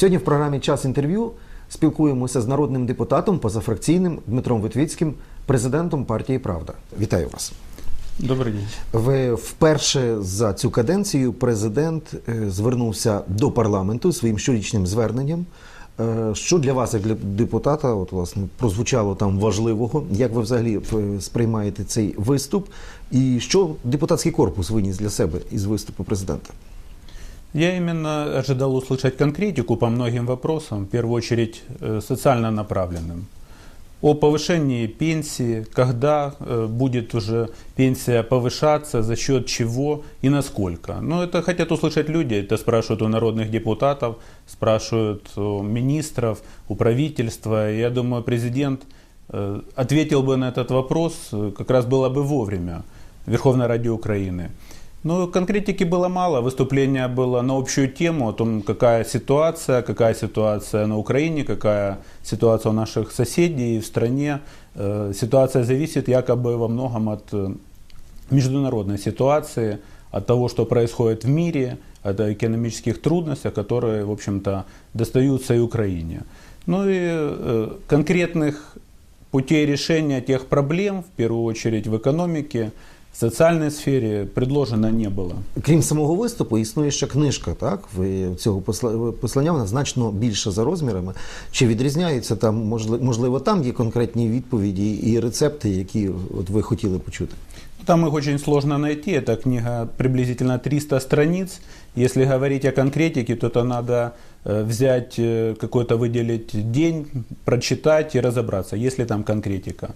Сьогодні в програмі Час інтерв'ю спілкуємося з народним депутатом позафракційним Дмитром Витвіцьким, президентом партії Правда. Вітаю вас. Добрый день. Ви вперше за цю каденцію президент е, звернувся до парламенту своїм щорічним зверненням. Е, Що для вас, як для депутата, от власне прозвучало там важливого? Як ви взагалі е, сприймаєте цей виступ? І що депутатський корпус виніс для себе із виступу президента? Я именно ожидал услышать конкретику по многим вопросам, в первую очередь э, социально направленным. О повышении пенсии, когда э, будет уже пенсия повышаться, за счет чего и насколько. Но это хотят услышать люди, это спрашивают у народных депутатов, спрашивают у министров, у правительства. Я думаю, президент э, ответил бы на этот вопрос, как раз было бы вовремя, Верховной Ради Украины. Ну, конкретики было мало, выступление было на общую тему о том, какая ситуация, какая ситуация на Украине, какая ситуация у наших соседей в стране. Э, Ситуация зависит якобы во многом от э, международной ситуации, от того, что происходит в мире, от экономических трудностей, которые, в общем-то, достаются и Украине. Ну и э, конкретных путей решения тех проблем, в первую очередь в экономике, в социальной сфере, предложено не было. Крім самого виступу, існує ще книжка, так? Ви цього посла- послання вона значно більша за розмірами. Чи відрізняються там, можливо, можливо, там є конкретні відповіді і рецепти, які от ви хотіли почути? Там их очень сложно найти. Эта книга приблизительно 300 страниц. Если говорить о конкретике, то это надо э, взять э, какой-то выделить день, прочитать и разобраться, есть ли там конкретика.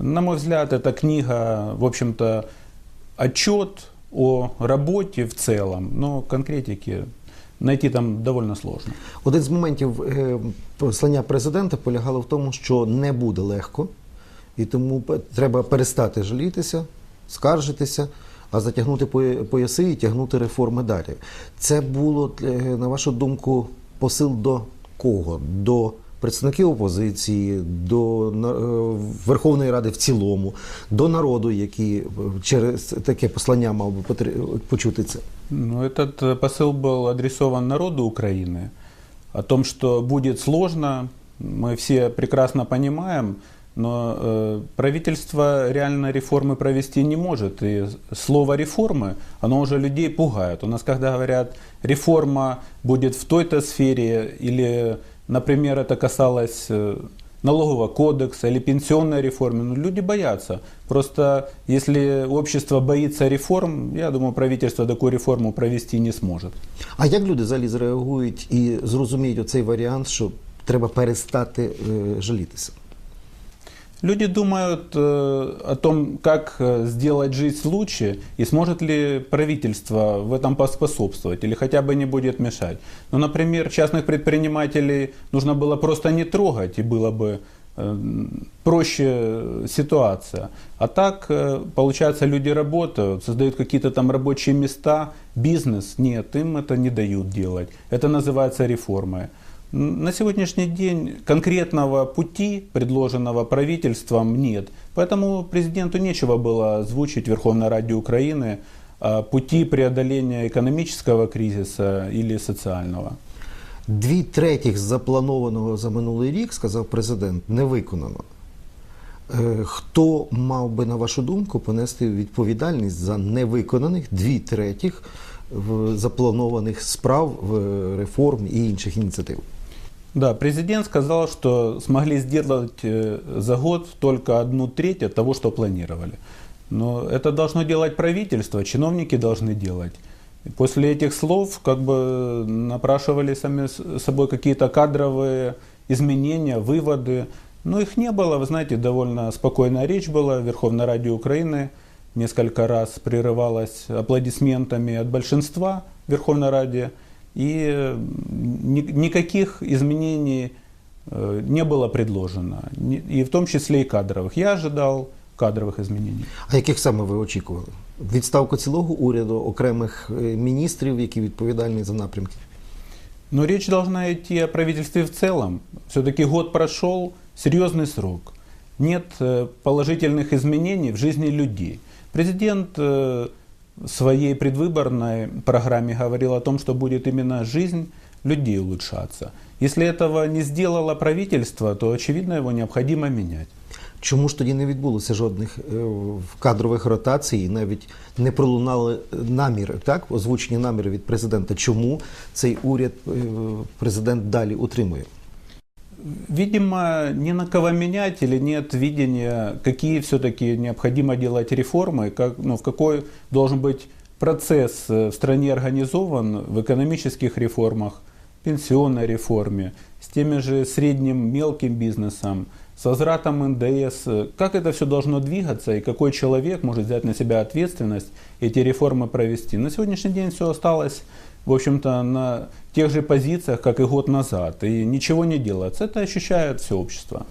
На мой взгляд, эта книга, в общем-то, отчет о работе в целом, но конкретики найти там довольно сложно. Один з моментів е, послання президента полягало в тому, що не буде легко, і тому треба перестати жалітися, скаржитися, а затягнути пояси і тягнути реформи далі. Це було, е, на вашу думку, посил до кого? До представників опозиції, до на- е, Верховної Ради в цілому, до народу, який е, через таке послання мав би потр- почути це. Ну, этот э, посыл был адресован народу Украины о том, что будет сложно, мы все прекрасно понимаем, но э, правительство реально реформы провести не может. И слово реформы, оно уже людей пугает. У нас, когда говорят, реформа будет в той-то сфере, или, например, это касалось э, налогового кодекса или пенсионной реформы, ну, люди боятся. Просто если общество боится реформ, я думаю, правительство такую реформу провести не сможет. А як люди взагалі зреагують і зрозуміють оцей варіант, що треба перестати е, жалітися? Люди думают э, о том, как э, сделать жизнь лучше и сможет ли правительство в этом поспособствовать или хотя бы не будет мешать. Ну, например, частных предпринимателей нужно было просто не трогать и было бы э, проще ситуация. А так, получается, люди работают, создают какие-то там рабочие места, бизнес. Нет, им это не дают делать. Это называется реформой. М, На сегодняшний день конкретного пути, предложенного правительством, нет. Поэтому президенту нечего было озвучить в Верховной Раде Украины а, пути преодоления экономического кризиса или социального. Дві третіх з запланованого за минулий рік, сказав президент, не виконано. Е, Хто мав би, на вашу думку, понести відповідальність за невиконаних дві третіх в запланованих справ, в реформ і інших ініціатив? Да, президент сказал, что смогли сделать э, за год только одну треть от того, что планировали. Но это должно делать правительство, чиновники должны делать. После этих слов как бы напрашивали сами собой какие-то кадровые изменения, выводы. Но их не было, вы знаете, довольно спокойная речь была в Верховной Раде Украины. Несколько раз прерывалась аплодисментами от большинства Верховной Раде. И э, ни- никаких изменений э, не было предложено. Ни- И в том числе и кадровых. Я ожидал кадровых изменений. А яких саме ви очікували? Відставку цілого уряду, окремих е, міністрів, які відповідальні за напрямки? Но речь должна идти о правительстве в целом. Все-таки год прошел, серьезный срок. Нет э, положительных изменений в жизни людей. Президент э, в своей предвыборной программе говорил о том, что будет именно жизнь людей улучшаться. Если этого не сделало правительство, то, очевидно, его необходимо менять. Чому ж тоді не відбулося жодних е, кадрових ротацій, і навіть не пролунали наміри, так озвучені наміри від президента? Чому цей уряд е, президент далі утримує? Видимо, не на кого менять или нет видения, какие все-таки необходимо делать реформы, как, ну, в какой должен быть процесс э, в стране организован в экономических реформах, пенсионной реформе, с теми же средним мелким бизнесом, с возвратом НДС, как это все должно двигаться и какой человек может взять на себя ответственность эти реформы провести. На сегодняшний день все осталось, в общем-то, на тех же позициях, как и год назад, и ничего не делается. Это ощущает все общество.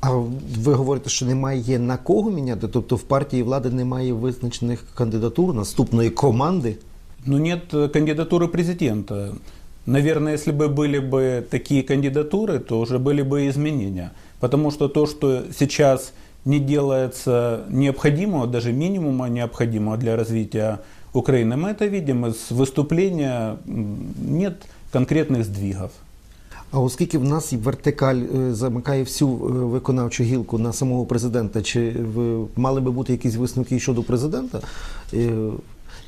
А ви говорите, що немає на кого міняти? Тобто в партії влади немає визначених кандидатур наступної команди? Ну, нет э, кандидатуры президента. Наверное, если бы были бы такие кандидатуры, то уже были бы изменения. Потому что то, что сейчас не делается необходимого, даже минимума необходимого для развития Украины, мы это видим из выступления, м, нет конкретных сдвигов. А оскільки в нас і вертикаль е, замикає всю е, виконавчу гілку на самого президента, чи в- мали би бути якісь висновки щодо президента, е,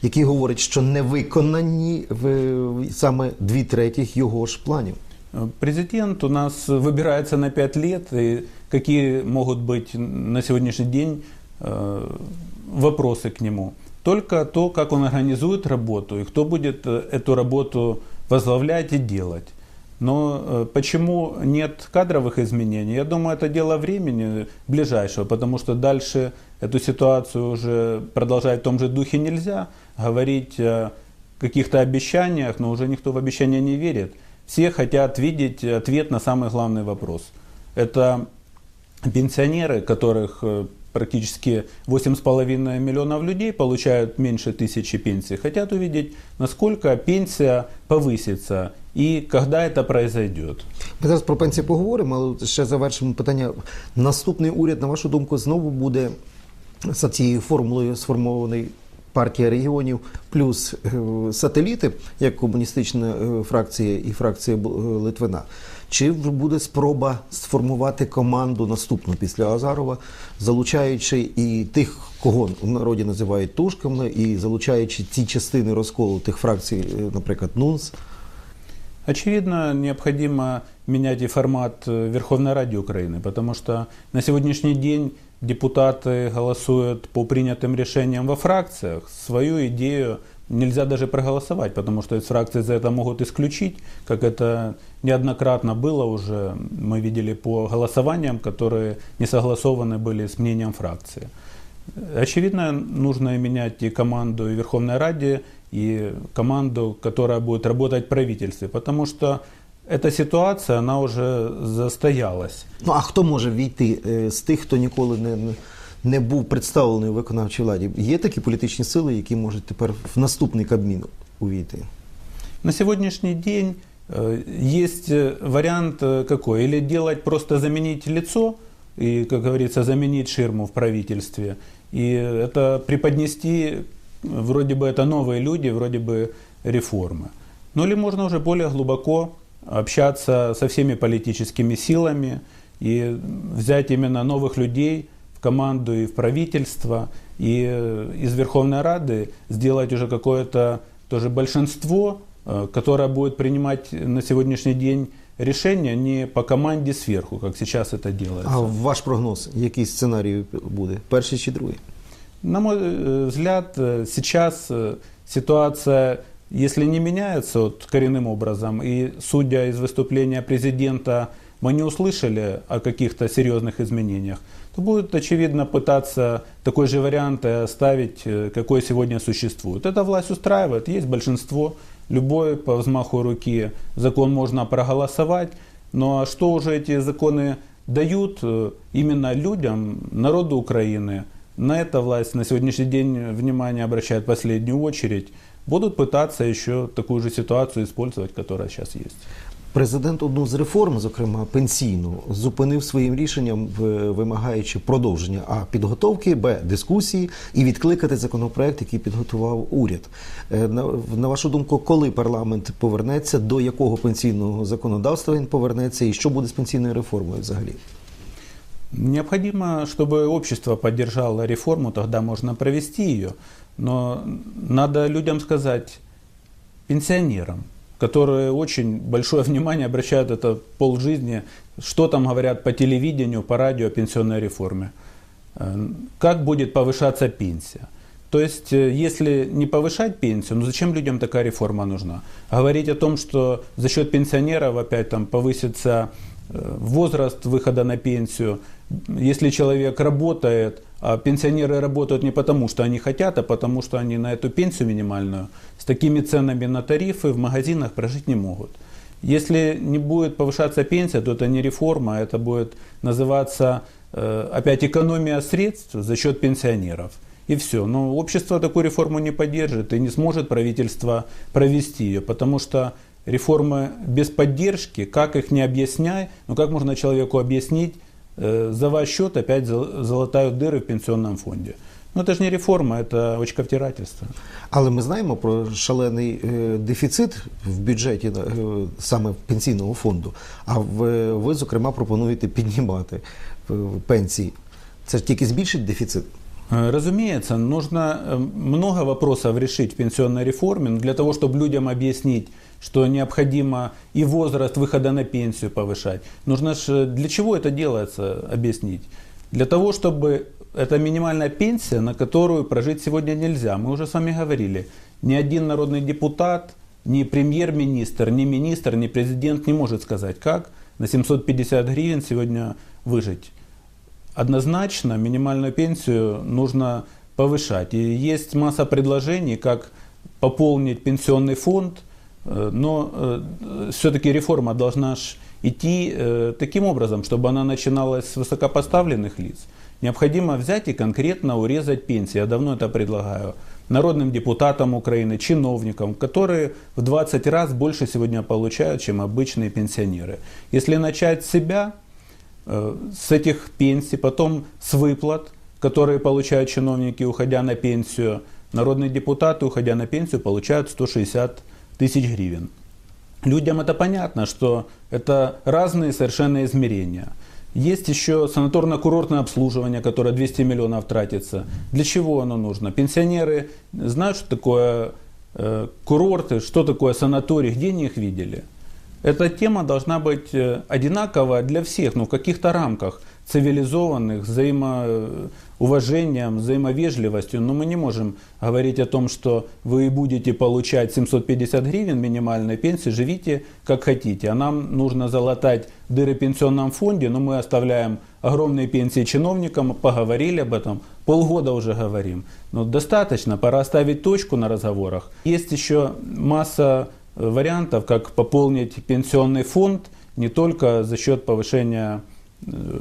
які говорять, що не виконані в- саме дві третіх його ж планів? Э, Президент у нас выбирается на пять лет, и какие могут быть на сегодняшний день э, вопросы к нему? Только то, как он организует работу и кто будет э, эту работу возглавлять и делать. Но э, почему нет кадровых изменений? Я думаю, это дело времени ближайшего, потому что дальше эту ситуацию уже продолжать в том же духе нельзя. Говорить о каких-то обещаниях, но уже никто в обещания не верит. Все хотят видеть ответ на самый главный вопрос. Это пенсионеры, которых э, практически 8,5 миллионов людей получают меньше тысячи пенсий, хотят увидеть, насколько пенсия повысится и когда это произойдет. Ми зараз про пенсії поговоримо, але ще завершимо питання. Наступний уряд, на вашу думку, знову буде за цією формулою сформований партія регіонів плюс е, сателіти, як комуністична е, фракція і фракція е, Литвина. Чи буде спроба сформувати команду наступну після Азарова, залучаючи і тих, кого в народі називають тушками, і залучаючи ті частини розколу тих фракцій, наприклад, НУНС? Очевидно, необходимо менять и формат Верховной Ради Украины, потому что на сегодняшний день депутаты голосуют по принятым решениям во фракциях. Свою идею нельзя даже проголосовать, потому что из фракции за это могут исключить, как это неоднократно было уже. Мы видели по голосованиям, которые не согласованы были с мнением фракции. Очевидно, нужно менять и команду и Верховной Раде, и команду, которая будет работать в правительстве, потому что эта ситуация, она уже застоялась. Ну а хто може війти е, з тих, хто ніколи не, не був представлений у виконавчій владі? Є такі політичні сили, які можуть тепер в наступний кабмін увійти? На сегодняшний день э, есть э, вариант э, какой? Или делать просто заменить лицо, и, как говорится, заменить ширму в правительстве, и это преподнести, э, вроде бы это новые люди, вроде бы реформы. Ну или можно уже более глубоко общаться со всеми политическими силами и взять именно новых людей в команду и в правительство, и э, из Верховной Рады сделать уже какое-то тоже большинство, э, которое будет принимать на сегодняшний день решения не по команде сверху, как сейчас это делается. А ваш прогноз, який сценарій буде? Перший чи другий? На мой э, взгляд, сейчас ситуация, если не меняется вот коренным образом, и судя из выступления президента, мы не услышали о каких-то серьезных изменениях, то будет, очевидно, пытаться такой же вариант оставить, э, какой сегодня существует. Эта власть устраивает, есть большинство, любой по взмаху руки. Закон можно проголосовать, но что уже эти законы дают э, именно людям, народу Украины, на это власть на сегодняшний день внимание обращает в последнюю очередь, будут пытаться еще такую же ситуацию использовать, которая сейчас есть. Президент одну з реформ, зокрема пенсійну, зупинив своїм рішенням, вимагаючи продовження а підготовки, б дискусії і відкликати законопроект, який підготував уряд. Е, На, на вашу думку, коли парламент повернеться, до якого пенсійного законодавства він повернеться, і що буде з пенсійною реформою взагалі? Необходимо, чтобы общество поддержало реформу, тогда можно провести ее. Но надо людям сказать, пенсионерам, которые очень большое внимание обращают это полжизни, что там говорят по телевидению, по радио о пенсионной реформе. Э, Как будет повышаться пенсия? То есть, э, если не повышать пенсию, ну зачем людям такая реформа нужна? Говорить о том, что за счет пенсионеров опять там повысится э, возраст выхода на пенсию, если человек работает, пенсионеры работают не потому, что они хотят, а потому, что они на эту пенсию минимальную с такими ценами на тарифы в магазинах прожить не могут. Если не будет повышаться пенсия, то это не реформа, это будет называться э, опять экономия средств за счет пенсионеров. И все. Но общество такую реформу не поддержит и не сможет правительство провести ее, потому что реформы без поддержки, как их не объясняй, ну как можно человеку объяснить, за ваш счет опять зал- залатают дыры в пенсионном фонде. Ну это же не реформа, это очковтирательство. Але ми знаємо про шалений е, дефіцит в бюджеті е, саме пенсійного фонду. А ви, ви, зокрема, пропонуєте піднімати е, пенсії. Це ж тільки збільшить дефіцит. Э, Разумеется, нужно э, много вопросов решить в пенсионной реформе, но для того, чтобы людям объяснить, что необходимо и возраст выхода на пенсию повышать. Нужно же для чего это делается, объяснить? Для того, чтобы это минимальная пенсия, на которую прожить сегодня нельзя. Мы уже с вами говорили, ни один народный депутат, ни премьер-министр, ни министр, ни президент не может сказать, как на 750 гривен сегодня выжить однозначно минимальную пенсию нужно повышать. И есть масса предложений, как пополнить пенсионный фонд, э, но все-таки реформа должна идти э, таким образом, чтобы она начиналась с высокопоставленных лиц. Необходимо взять и конкретно урезать пенсии. Я давно это предлагаю народным депутатам Украины, чиновникам, которые в 20 раз больше сегодня получают, чем обычные пенсионеры. Если начать с себя, э, с этих пенсий, потом с выплат, которые получают чиновники, уходя на пенсию. Народные депутаты, уходя на пенсию, получают 160 тысяч гривен. Людям это понятно, что это разные совершенно измерения. Есть еще санаторно-курортное обслуживание, которое 200 миллионов тратится. Для чего оно нужно? Пенсионеры знают, что такое э, курорты, что такое санаторий, где они их видели? Эта тема должна быть э, одинаковая для всех, но в каких-то рамках цивилизованных, взаимоуважением, взаимовежливостью. Но мы не можем говорить о том, что вы будете получать 750 гривен минимальной пенсии, живите как хотите. А нам нужно залатать дыры в пенсионном фонде, но мы оставляем огромные пенсии чиновникам, поговорили об этом, полгода уже говорим. Но достаточно, пора ставить точку на разговорах. Есть еще масса э, вариантов, как пополнить пенсионный фонд не только за счет повышения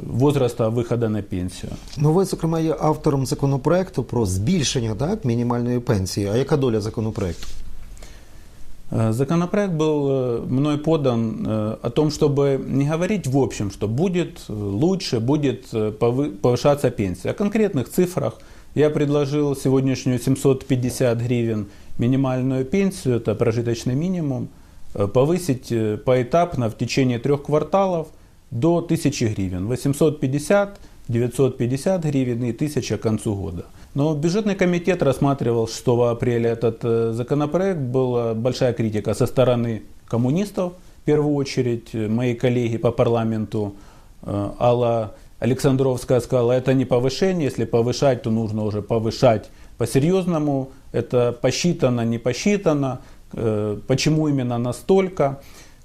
возраста выхода на пенсию. Ну, ви, зокрема, є автором законопроекту про збільшення так, мінімальної пенсії. А яка доля законопроекту? Э, Законопроект был э, мной подан э, о том, чтобы не говорить в общем, что будет э, лучше, будет э, повы- повышаться пенсия. О конкретных цифрах я предложил сегодняшнюю 750 гривен минимальную пенсию, это прожиточный минимум, э, повысить э, поэтапно в течение трех кварталов до 1000 гривен. 850, 950 гривен и 1000 к концу года. Но бюджетный комитет рассматривал 6 апреля этот э, законопроект. Была большая критика со стороны коммунистов, в первую очередь э, мои коллеги по парламенту э, Алла Александровская сказала, это не повышение, если повышать, то нужно уже повышать по-серьезному, это посчитано, не посчитано, почему именно настолько.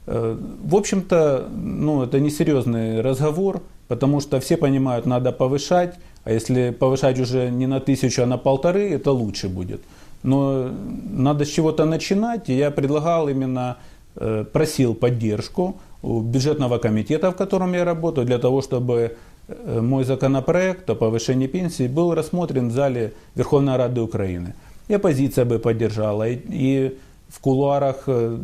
Э, В общем-то, ну, это несерьезный разговор, потому что все понимают, надо повышать, а если повышать уже не на тысячу, а на полторы, это лучше будет. Но надо с чего-то начинать, и я предлагал именно, э, просил поддержку у бюджетного комитета, в котором я работаю, для того, чтобы э, мой законопроект о повышении пенсии был рассмотрен в зале Верховной Рады Украины. И оппозиция бы поддержала, и, и в кулуарах э,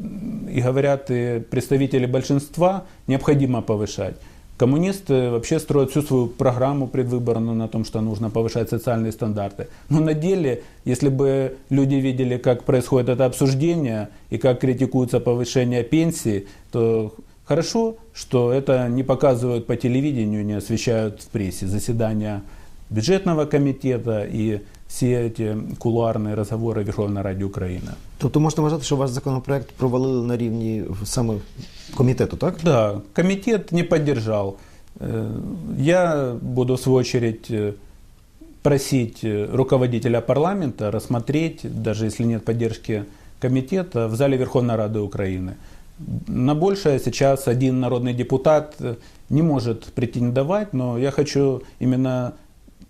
и говорят и представители большинства, необходимо повышать. Коммунисты вообще строят всю свою программу предвыборную на том, что нужно повышать социальные стандарты. Но на деле, если бы люди видели, как происходит это обсуждение и как критикуется повышение пенсии, то хорошо, что это не показывают по телевидению, не освещают в прессе заседания бюджетного комитета и все эти кулуарные разговоры Верховной Ради Украины. Тобто можна вважати, що ваш законопроект провалили на рівні саме комітету, так? Да, комитет не поддержал. Э, Я буду в свою очередь э, просить э, руководителя парламента рассмотреть, даже если нет поддержки комитета, в зале Верховной Рады Украины. На большее сейчас один народный депутат э, не может претендовать, но я хочу именно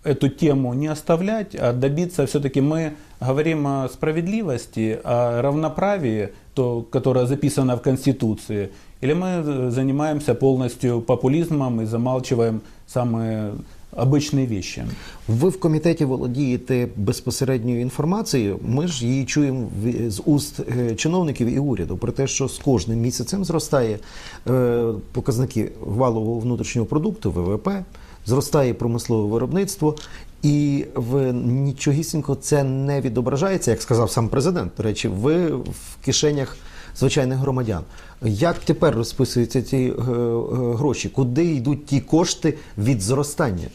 эту тему не оставлять, а добиться все-таки мы говорим о справедливости, о равноправии, то, которое записано в Конституции, или мы э, занимаемся полностью популизмом и замалчиваем самые обычные вещи. Ви в комітеті володієте безпосередньою інформацією. Ми ж її чуємо в- з уст е, чиновників і уряду про те, що з кожним місяцем зростає е, показники валового внутрішнього продукту ВВП, зростає промислове виробництво, і в нічогісінько це не відображається, як сказав сам президент. До речі, ви в кишенях звичайних громадян. Як тепер розписуються ці е, е, гроші? Куди йдуть ті кошти від зростання?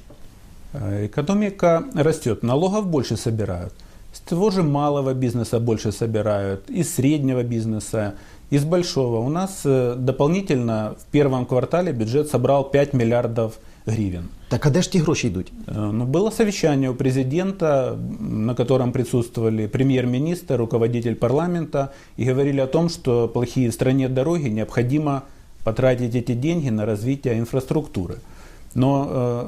Э, Экономика растет, налогов больше собирают. С того же малого бизнеса больше собирают, из среднего бизнеса, из большого. У нас э, дополнительно в первом квартале бюджет собрал 5 миллиардов Гривен. Так а де ж ті гроші йдуть? Ну, было совещание у президента, на котором присутствовали премьер-министр, руководитель парламента, и говорили о том, что плохие в стране дороги необходимо потратить эти деньги на развитие инфраструктуры. Но э,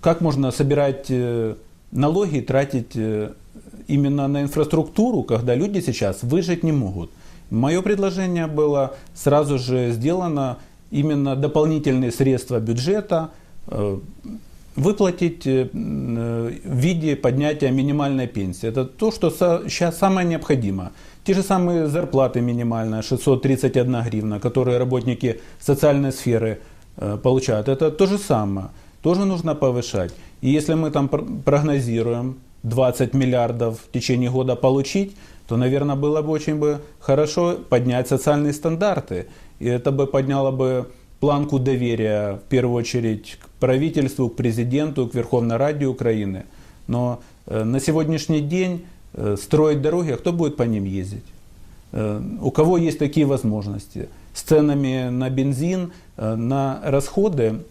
как можно собирать э, налоги и тратить э, именно на инфраструктуру, когда люди сейчас выжить не могут? Мое предложение было сразу же сделано именно дополнительные средства бюджета э, выплатить э, э, в виде поднятия минимальной пенсии. Это то, что сейчас самое необходимо. Те же самые зарплаты минимальная, 631 гривна, которые работники социальной сферы получают. Это то же самое. Тоже нужно повышать. И если мы там пр- прогнозируем 20 миллиардов в течение года получить, то, наверное, было бы очень бы хорошо поднять социальные стандарты. И это бы подняло бы планку доверия, в первую очередь, к правительству, к президенту, к Верховной Раде Украины. Но э, на сегодняшний день э, строить дороги, а кто будет по ним ездить? Э, У кого есть такие возможности? С ценами на бензин, на расходы,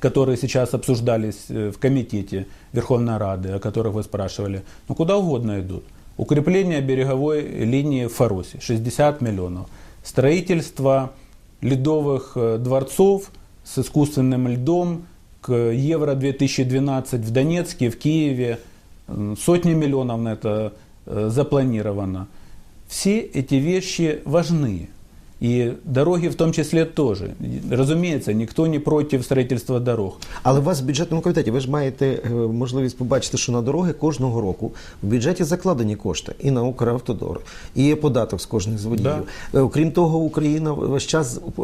которые сейчас обсуждались в комитете Верховной Рады, о которых вы спрашивали, ну куда угодно идут. Укрепление береговой линии в Фаросе 60 миллионов. Строительство ледовых э, дворцов с искусственным льдом к Евро 2012 в Донецке, в Киеве. Сотни миллионов на это э, запланировано. Все эти вещи важны. И дороги в том числе тоже. И, Разумеется, никто не против строительства дорог. Але у вас в бюджетному комітеті ви ж маєте е, можливість побачити, що на дороги кожного року в бюджеті закладені кошти і на Укравтодор, і є податок з кожних з водіїв. Е, Окрім того, Україна весь час е,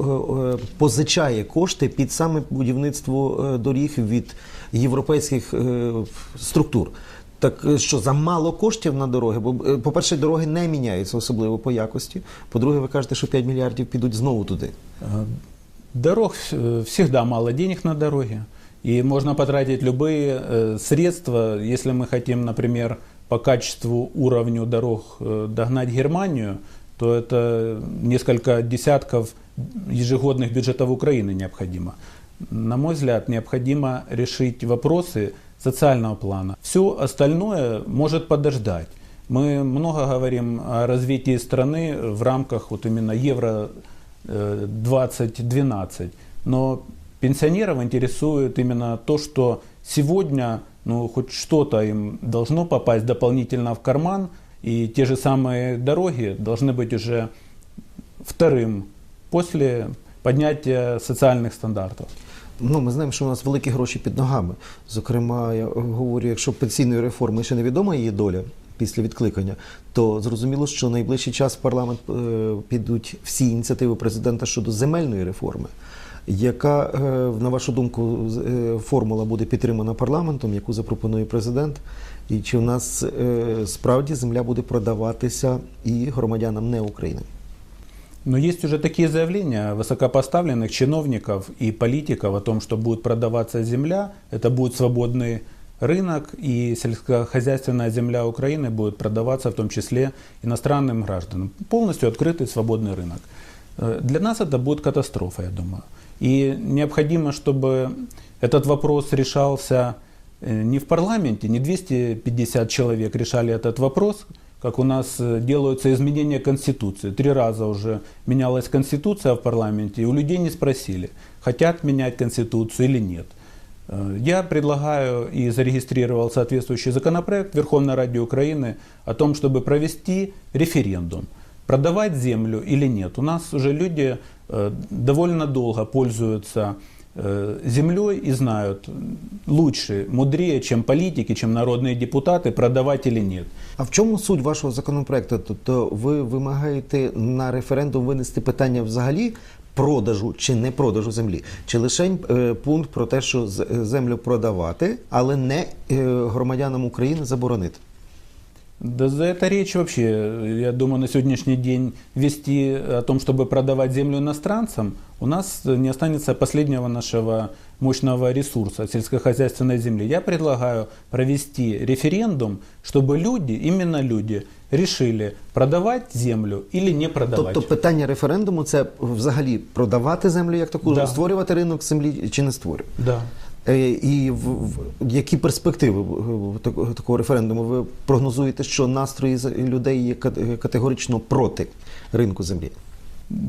позичає кошти під саме будівництво доріг від європейських структур. Так е, що замало коштів на дороги? Бо, е, по-перше, дороги не міняються особливо по якості. По-друге, ви кажете, що 5 мільярдів підуть знову туди. Э, Дорог э, всегда мало денег на дороге. И можно потратить любые э, средства, если мы хотим, например, по качеству, уровню дорог э, догнать Германию, то это несколько десятков ежегодных бюджетов Украины необходимо. На мой взгляд, необходимо решить вопросы социального плана. Все остальное может подождать. Мы много говорим о развитии страны в рамках вот именно Евро э, 2012, но пенсионеров интересует именно то, что сегодня ну, хоть что-то им должно попасть дополнительно в карман, и те же самые дороги должны быть уже вторым после поднятия социальных стандартов. Ну, ми знаємо, що у нас великі гроші під ногами. Зокрема, я говорю, якщо пенсійної реформи ще невідома її доля, після відкликання, то зрозуміло, що найближчий час в парламент е, підуть всі ініціативи президента щодо земельної реформи. Яка, е, на вашу думку, е, формула буде підтримана парламентом, яку запропонує президент? І чи в нас справді земля буде продаватися і громадянам не України? Но есть уже такие заявления высокопоставленных чиновников и политиков о том, что будет продаваться земля, это будет свободный рынок, и сельскохозяйственная земля Украины будет продаваться в том числе иностранным гражданам. Полностью открытый свободный рынок. Э, Для нас это будет катастрофа, я думаю. И необходимо, чтобы этот вопрос решался э, не в парламенте, не 250 человек решали этот вопрос, как у нас э, делаются изменения Конституции. Три раза уже менялась Конституция в парламенте, и у людей не спросили, хотят менять Конституцию или нет. Э, Я предлагаю и зарегистрировал соответствующий законопроект Верховной Раде Украины о том, чтобы провести референдум, продавать землю или нет. У нас уже люди э, довольно долго пользуются землей и знают м, лучше, мудрее, чем политики, чем народные депутаты, продавать или нет. А в чому суть вашого законопроекту? Тобто ви вимагаєте на референдум винести питання взагалі продажу чи не продажу землі? Чи лише е, пункт про те, що з- е, землю продавати, але не е, громадянам України заборонити? Да за это речь вообще, я думаю, на сегодняшний день вести о том, чтобы продавать землю иностранцам, у нас не останется последнего нашего мощного ресурса сельскохозяйственной земли. Я предлагаю провести референдум, чтобы люди, именно люди, решили продавать землю или не продавать. Тобто питання референдуму це взагалі продавати землю як таку, Да. створювати ринок землі чи не створювати? Да. Е, І в, в, які перспективи в такого, такого референдуму? Ви прогнозуєте, що настрої людей є кат- категорично проти ринку землі?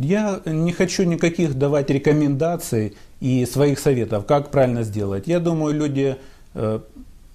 Я не хочу никаких давать рекомендаций и своих советов, как правильно сделать. Я думаю, люди э,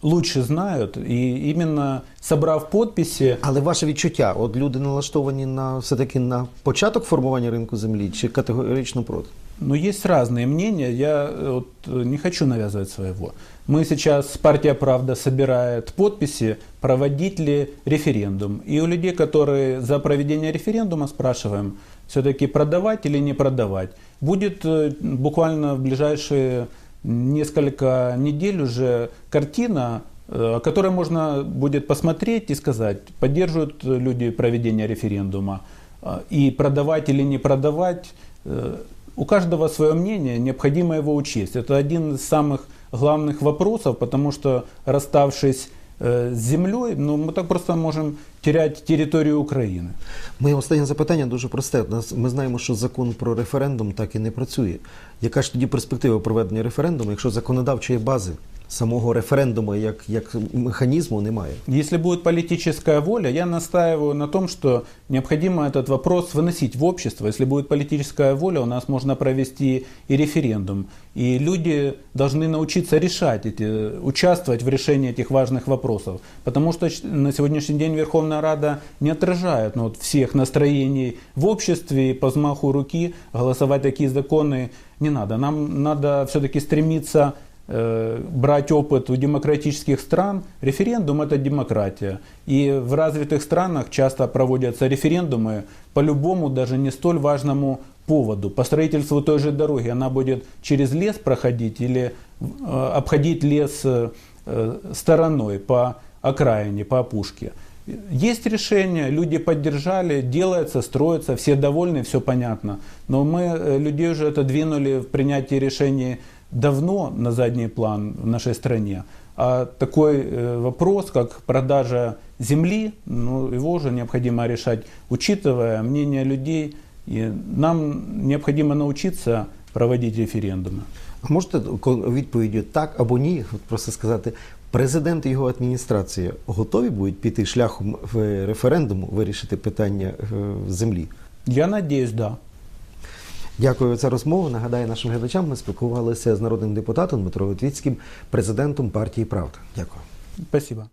лучше знают, и именно собрав подписи, Але ваше відчуття, от люди налаштовані на все-таки на початок формування ринку землі чи категорично проти? Но есть разные мнения, я э, вот, э, не хочу навязывать своего. Мы сейчас, партия «Правда» собирает подписи, проводить ли референдум. И у людей, которые за проведение референдума, спрашиваем, все-таки продавать или не продавать. Будет э, буквально в ближайшие несколько недель уже картина, э, о которой можно будет посмотреть и сказать, поддерживают люди проведение референдума, э, и продавать или не продавать. У каждого свое мнение, необходимо его учесть. Это один из самых главных вопросов, потому что расставшись э, с землей, ну, мы так просто можем терять территорию Украины. Моє останнє запитання дуже просте. Нас- Ми знаємо, що закон про референдум так і не працює. Яка ж тоді перспектива проведення референдуму, якщо законодавчої бази самого референдуму як, як механізму немає? Если будет политическая воля, я настаиваю на том, что необходимо этот вопрос выносить в общество. Если будет политическая воля, у нас можно провести и референдум. И люди должны научиться решать эти, участвовать в решении этих важных вопросов. Потому что на сегодняшний день Верховная Рада не отражает ну, вот всех настроений в обществе. По взмаху руки голосовать такие законы не надо. Нам надо все-таки стремиться брать опыт у демократических стран, референдум это демократия. И в развитых странах часто проводятся референдумы по любому, даже не столь важному поводу. По строительству той же дороги она будет через лес проходить или э, обходить лес э, э, стороной по окраине, по опушке. Есть решение, люди поддержали, делается, строится, все довольны, все понятно. Но мы э, людей уже отодвинули в принятии решений давно на задний план в нашей стране. А такой э, вопрос, как продажа земли, ну, его уже необходимо решать, учитывая мнение людей. И нам необходимо научиться проводить референдумы. А можете ко- відповіддю так або ні, от просто сказати, президент і його адміністрація готові будуть піти шляхом в референдуму вирішити питання е, землі? Я надеюсь, да. Дякую за розмову. Нагадаю нашим глядачам, ми спілкувалися з народним депутатом Дмитро Витвіцьким, президентом партії Правда. Дякую. Спасибо.